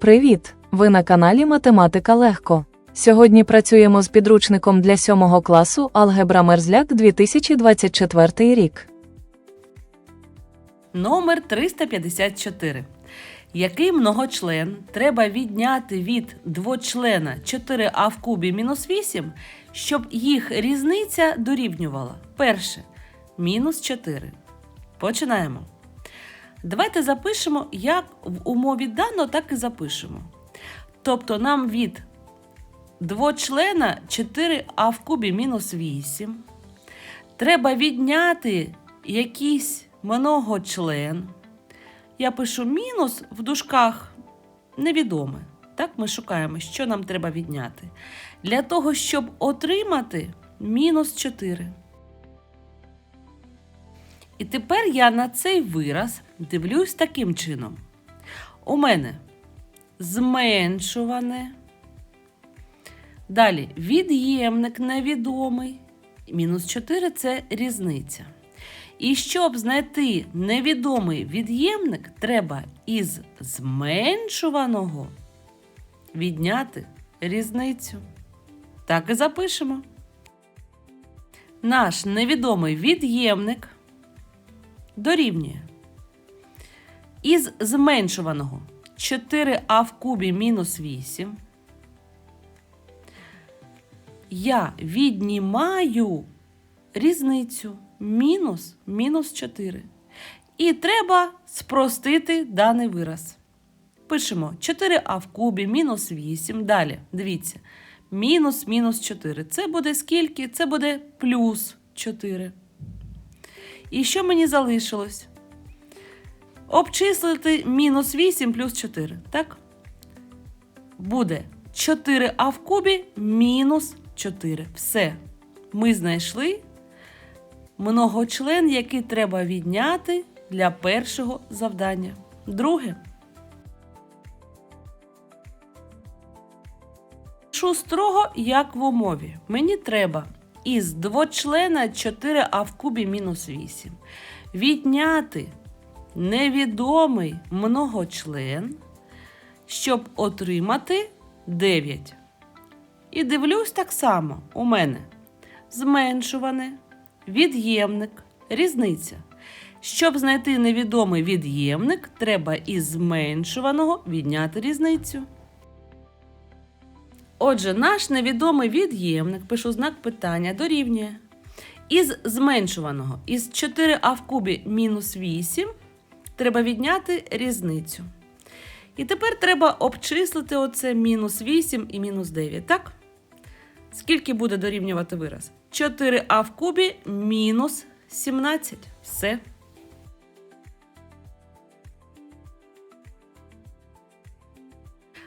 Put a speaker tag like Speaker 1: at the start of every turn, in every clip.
Speaker 1: Привіт! Ви на каналі Математика Легко. Сьогодні працюємо з підручником для 7 класу Алгебра Мерзляк 2024 рік.
Speaker 2: Номер 354. Який многочлен треба відняти від двочлена 4а в кубі мінус 8, щоб їх різниця дорівнювала? Перше. Мінус 4. Починаємо. Давайте запишемо, як в умові дано, так і запишемо. Тобто нам від двочлена 4а в кубі мінус 8 треба відняти якийсь многочлен. Я пишу мінус в дужках невідоме. Так, ми шукаємо, що нам треба відняти. Для того, щоб отримати мінус 4. І тепер я на цей вираз дивлюсь таким чином. У мене зменшуване. Далі від'ємник невідомий. Мінус 4 це різниця. І щоб знайти невідомий від'ємник, треба із зменшуваного відняти різницю. Так і запишемо. Наш невідомий від'ємник дорівнює із зменшуваного 4а в кубі мінус 8. Я віднімаю різницю мінус мінус 4. І треба спростити даний вираз. Пишемо 4а в кубі мінус 8. Далі, дивіться, мінус мінус 4. Це буде скільки? Це буде плюс 4. І що мені залишилось? Обчислити мінус 8 плюс 4. Так? Буде 4а в кубі мінус 4. Все. Ми знайшли многочлен, який треба відняти для першого завдання. Друге. Пишу строго, як в умові. Мені треба із двочлена 4а в кубі мінус 8 відняти невідомий многочлен, щоб отримати 9. І дивлюсь так само у мене зменшуване, від'ємник, різниця. Щоб знайти невідомий від'ємник, треба із зменшуваного відняти різницю. Отже, наш невідомий від'ємник, пишу знак питання, дорівнює. Із зменшуваного, із 4а в кубі мінус 8, треба відняти різницю. І тепер треба обчислити оце мінус 8 і мінус 9, так? Скільки буде дорівнювати вираз? 4а в кубі мінус 17. Все.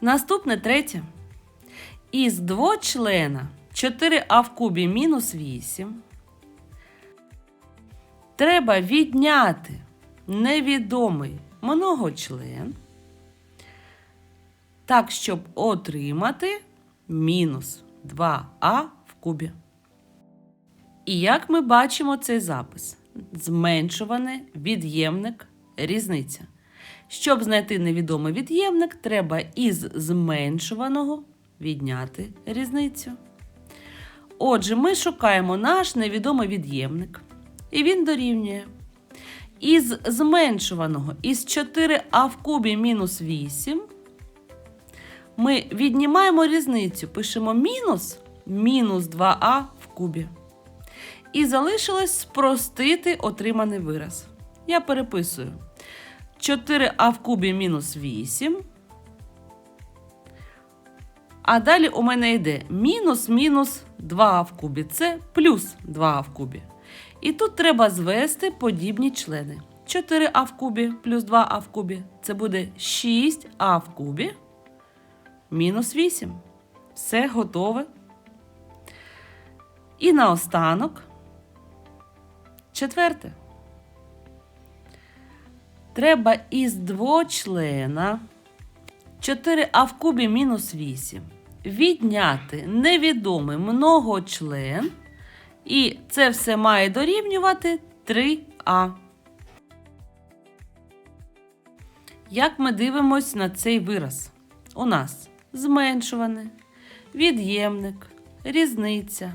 Speaker 2: Наступне третє. Із двочлена 4а в кубі мінус 8. Треба відняти невідомий многочлен. Так, щоб отримати мінус 2а в кубі. І як ми бачимо цей запис? Зменшуване від'ємник різниця. Щоб знайти невідомий від'ємник, треба із зменшуваного відняти різницю. Отже, ми шукаємо наш невідомий від'ємник. І він дорівнює. Із зменшуваного із 4а в кубі мінус 8. Ми віднімаємо різницю, пишемо мінус мінус 2а в кубі. І залишилось спростити отриманий вираз. Я переписую 4а в кубі мінус 8. А далі у мене йде мінус мінус 2а в кубі. Це плюс 2а в кубі. І тут треба звести подібні члени. 4а в кубі плюс 2а в кубі. Це буде 6а в кубі мінус 8. Все готове. І наостанок. Четверте. Треба із двочлена 4а в кубі мінус 8 відняти невідомий многочлен. І це все має дорівнювати 3а. Як ми дивимось на цей вираз? у нас зменшуване, від'ємник, різниця.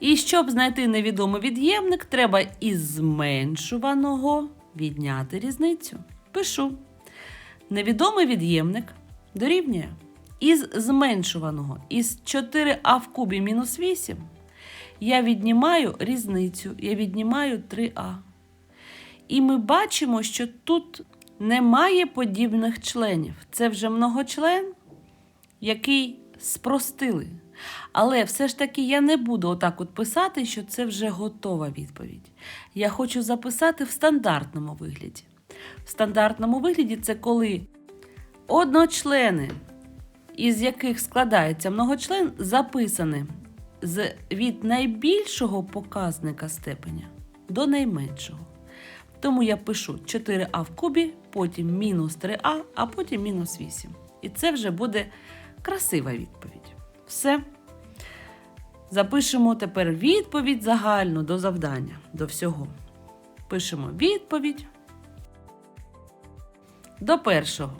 Speaker 2: І щоб знайти невідомий від'ємник, треба із зменшуваного відняти різницю. Пишу. Невідомий від'ємник дорівнює із зменшуваного із 4а в кубі мінус 8. Я віднімаю різницю, я віднімаю 3а. І ми бачимо, що тут немає подібних членів. Це вже многочлен, який спростили. Але все ж таки я не буду отак от писати, що це вже готова відповідь. Я хочу записати в стандартному вигляді. В стандартному вигляді це коли одночлени, із яких складається многочлен, записані з, від найбільшого показника степеня до найменшого. Тому я пишу 4а в кубі, потім мінус 3а, а потім мінус 8. І це вже буде красива відповідь. Все. Запишемо тепер відповідь загальну до завдання, до всього. Пишемо відповідь. До першого.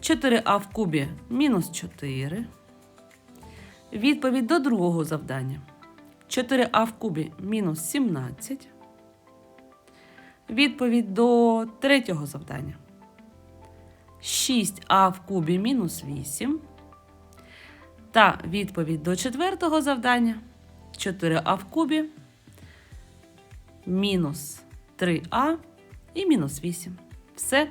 Speaker 2: 4а в кубі мінус 4. Відповідь до другого завдання. 4а в кубі мінус 17. Відповідь до третього завдання. 6а в кубі мінус 8. Та відповідь до четвертого завдання 4а в кубі, мінус 3а і мінус 8. Все.